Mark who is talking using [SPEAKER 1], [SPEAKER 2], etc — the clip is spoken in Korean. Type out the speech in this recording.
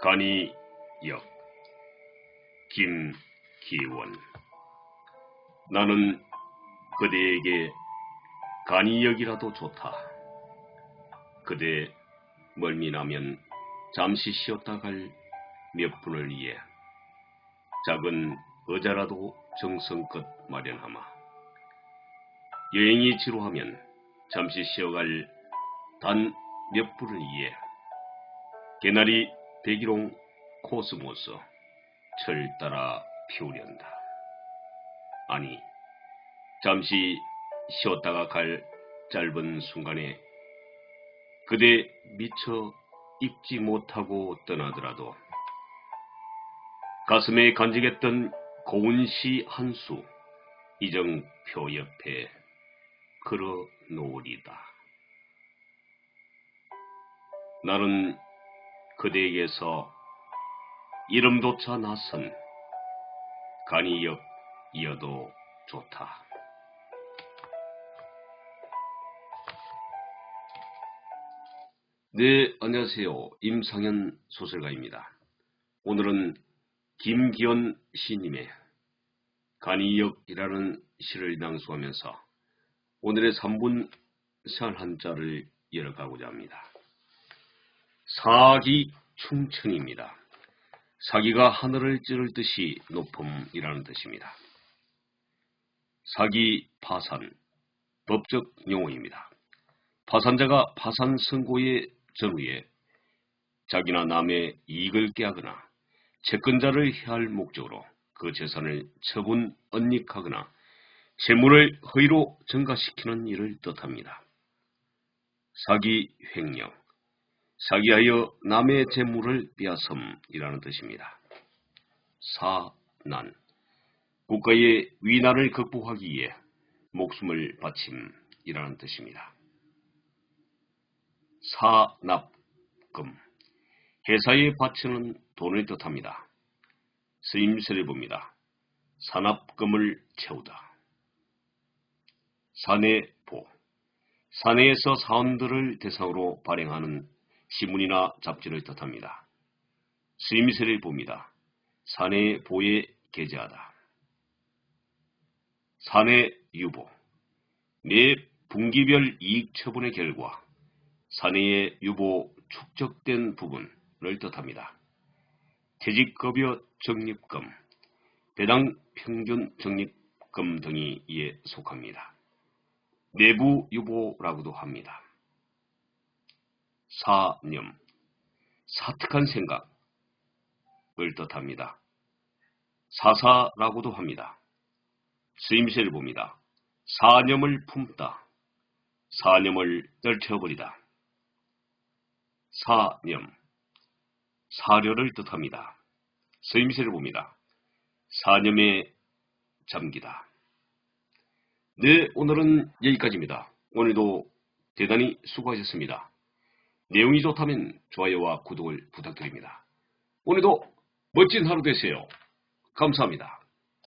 [SPEAKER 1] 간이역 김기원 나는 그대에게 간이역이라도 좋다. 그대 멀미나면 잠시 쉬었다 갈 몇 분을 위해 작은 의자라도 정성껏 마련하마. 여행이 지루하면 잠시 쉬어갈 단 몇 분을 위해 개나리 백일홍 코스모스 철 따라 피우련다. 아니, 잠시 쉬었다가 갈 짧은 순간에 그대 미처 잊지 못하고 떠나더라도 가슴에 간직했던 고운 시 한 수 이정표 옆에 걸어 놓으리다. 나는 그대에게서 이름조차 낯선 간이역이어도 좋다. 네, 안녕하세요. 임상현 소설가입니다. 오늘은 김기현 시님의 간이역이라는 시를 낭송하면서 오늘의 3분 생활 한자를 열어가고자 합니다. 사기 충천입니다. 사기가 하늘을 찌를 듯이 높음이라는 뜻입니다. 사기 파산, 법적 용어입니다. 파산자가 파산 선고의 전후에 자기나 남의 이익을 깨하거나 채권자를 해할 목적으로 그 재산을 처분, 언닉하거나 재물을 허위로 증가시키는 일을 뜻합니다. 사기 횡령, 사기하여 남의 재물을 빼앗음이라는 뜻입니다. 사난, 국가의 위난을 극복하기 위해 목숨을 바침이라는 뜻입니다. 사납금, 회사에 바치는 돈을 뜻합니다. 쓰임새를 봅니다. 산납금을 채우다. 사내보, 사내에서 사원들을 대상으로 발행하는 시문이나 잡지를 뜻합니다. 쓰임새를 봅니다. 사내보에 게재하다. 사내유보, 내 분기별 이익 처분의 결과 사내의 유보 축적된 부분을 뜻합니다. 퇴직급여 적립금, 배당 평균 적립금 등이 이에 속합니다. 내부 유보라고도 합니다. 사념, 사특한 생각을 뜻합니다. 사사라고도 합니다. 쓰임새를 봅니다. 사념을 품다, 사념을 떨쳐버리다. 사념, 사료를 뜻합니다. 쓰임새를 봅니다. 사념에 잠기다. 네, 오늘은 여기까지입니다. 오늘도 대단히 수고하셨습니다. 내용이 좋다면 좋아요와 구독을 부탁드립니다. 오늘도 멋진 하루 되세요. 감사합니다.